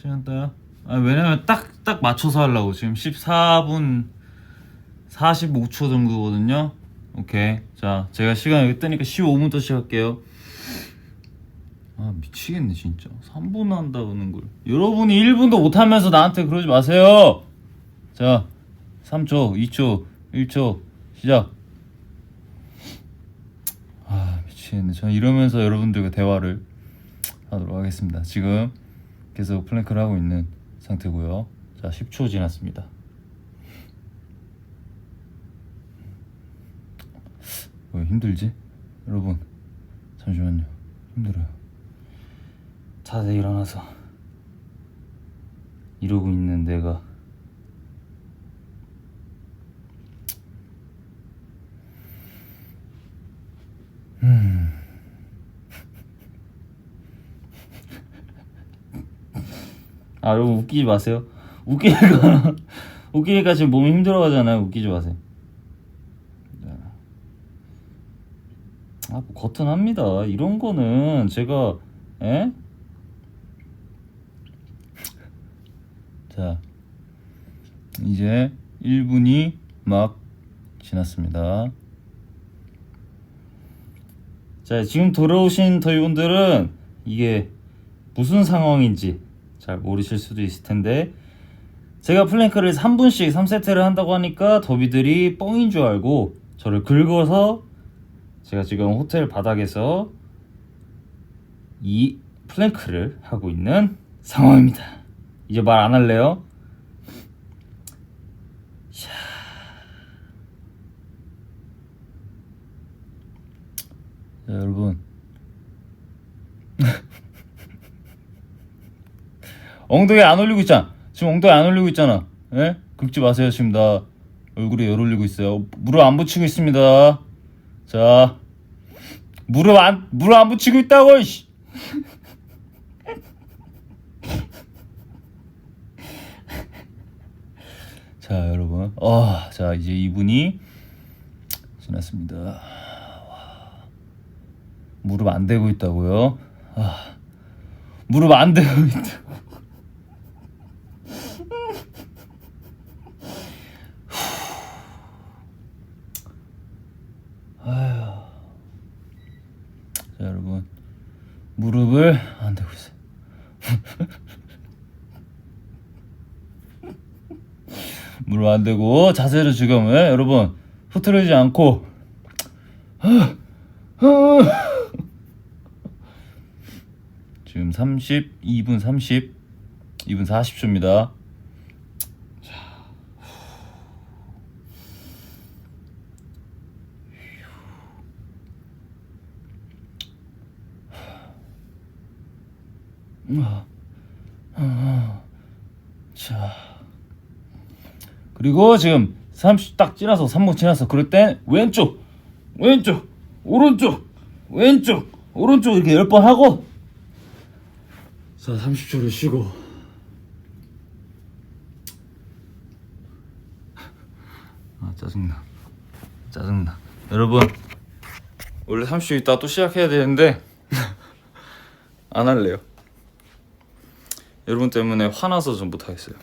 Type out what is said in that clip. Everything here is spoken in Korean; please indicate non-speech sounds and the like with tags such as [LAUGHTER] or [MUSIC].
시간 따요? 아 왜냐면 딱 딱 맞춰서 하려고 지금 14분 45초 정도거든요. 오케이. 자, 제가 시간 여기 뜨니까 15분부터 시작할게요. 아 미치겠네 진짜. 3분 한다는 걸. 여러분이 1분도 못 하면서 나한테 그러지 마세요. 자, 3초, 2초, 1초 시작. 아 미치겠네. 저 이러면서 여러분들과 대화를 하도록 하겠습니다. 지금 계속 플랭크를 하고 있는 상태고요. 자, 10초 지났습니다. 왜 힘들지? 여러분, 잠시만요. 힘들어요. 자세 일어나서 이러고 있는 내가 아 여러분 웃기지 마세요. 웃기니까 [LAUGHS] 웃기니까 지금 몸이 힘들어가잖아요. 웃기지 마세요. 네. 아뭐 거뜬합니다. 이런 거는 제가 에? 자 이제 1분이 막 지났습니다. 자 지금 들어오신 더위분들은 이게 무슨 상황인지 잘 모르실 수도 있을 텐데 제가 플랭크를 3분씩 3세트를 한다고 하니까 더비들이 뻥인 줄 알고 저를 긁어서 제가 지금 호텔 바닥에서 이 플랭크를 하고 있는 상황입니다. 이제 말 안 할래요? 여러분 엉덩이 안 올리고 있잖아. 지금 엉덩이 안 올리고 있잖아. 예? 긁지 마세요. 지금 나 얼굴에 열 올리고 있어요. 무릎 안 붙이고 있습니다. 자, 무릎 안 무릎 안 붙이고 있다고. 이씨. [LAUGHS] 자, 여러분. 어, 자 이제 2분이 지났습니다. 와. 무릎 안 대고 있다고요? 아, 무릎 안 대고 있다. 자 여러분 무릎을 안 대고 있어요. [LAUGHS] 무릎 안 대고 자세를 지금 예? 여러분 흐트러지지 않고 지금 32분 30 2분 40초입니다. 자. 그리고 지금 30 딱 지나서 3분 지나서 그럴 땐 왼쪽 왼쪽 오른쪽 왼쪽 오른쪽 이렇게 10번 하고. 자 30초를 쉬고. 아 짜증나. 짜증나. 여러분 원래 30초 있다가 또 시작해야 되는데 [LAUGHS] 안 할래요 여러분 때문에 화나서 좀 못하겠어요